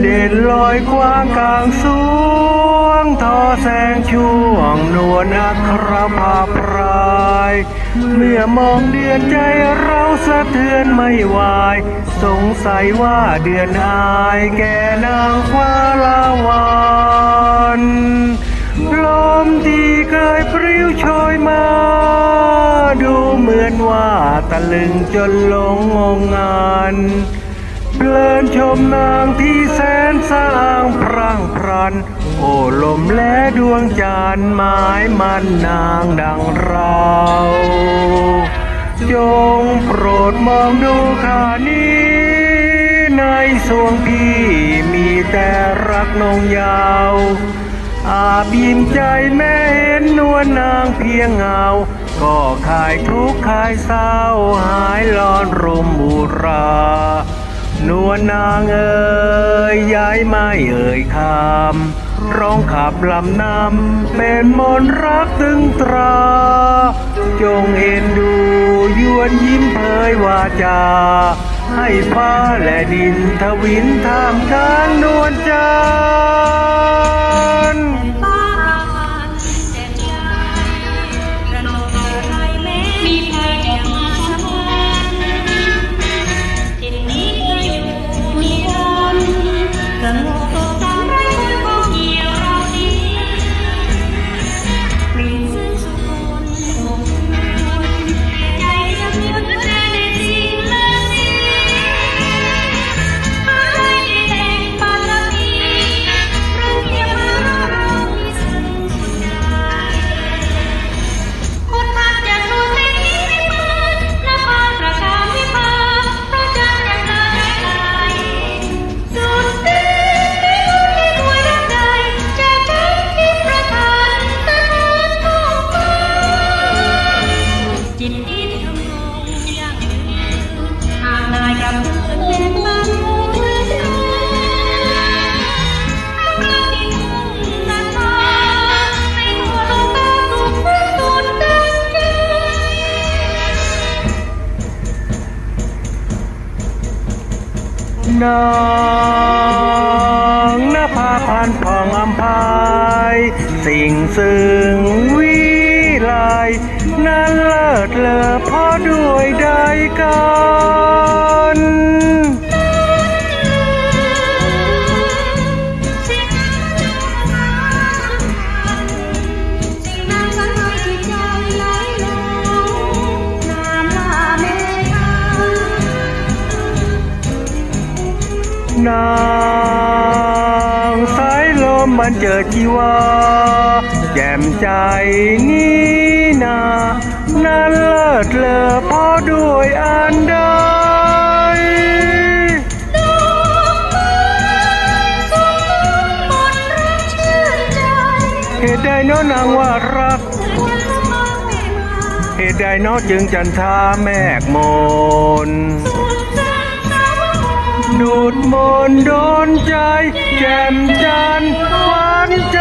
เด่นลอยกว้างกลางสูงทอแสงช่วงนวลอัครภาพราย เมื่อมองเดือนใจเราสะเทือนไม่วาย สงสัยว่าเดือนอายแก่นางฟ้าลาวันลมตีเคยปริ้วโชยมา ดูเหมือนว่าตะลึงจนหลงงงงาน เพลินชมนางที่แสนสร้างพรังพรัน โอ้ลมและดวงจันทร์หมายมันนางดังเรา จงโปรดมองดูขานี้ ในสวงพี่มีแต่รักนงยาว อาบยิ้มใจแม่เห็นนวลนางเพียงเงา ก็คลายทุกข์คลายเศร้าหายร้อนรมบุรา นวลนางเอ๋ยย้ายไม่เอ่ยคำร้องขับลำนำเป็นมนรักตึงตรา จงเอ็นดูยวนยิ้มเผยวาจา ให้ฟ้าและดินทวินท่ามกลางนวลจั นางนภาพันผ่องอัมพายสิ่งซึ่งวิไลนั้นเลิศเลอพอด้วยใดกัน นางสายลมมันเจอชีวา แจ่มใจนี้นานั้นเลิศเลอเพราะด้วยอันใดเหตุใดน้อนางว่ารัก เหตุใดน้อจึงจันทาแมกมนสุดแสนสาวมน นูดมนโดนใจแก่มจันหวานใจ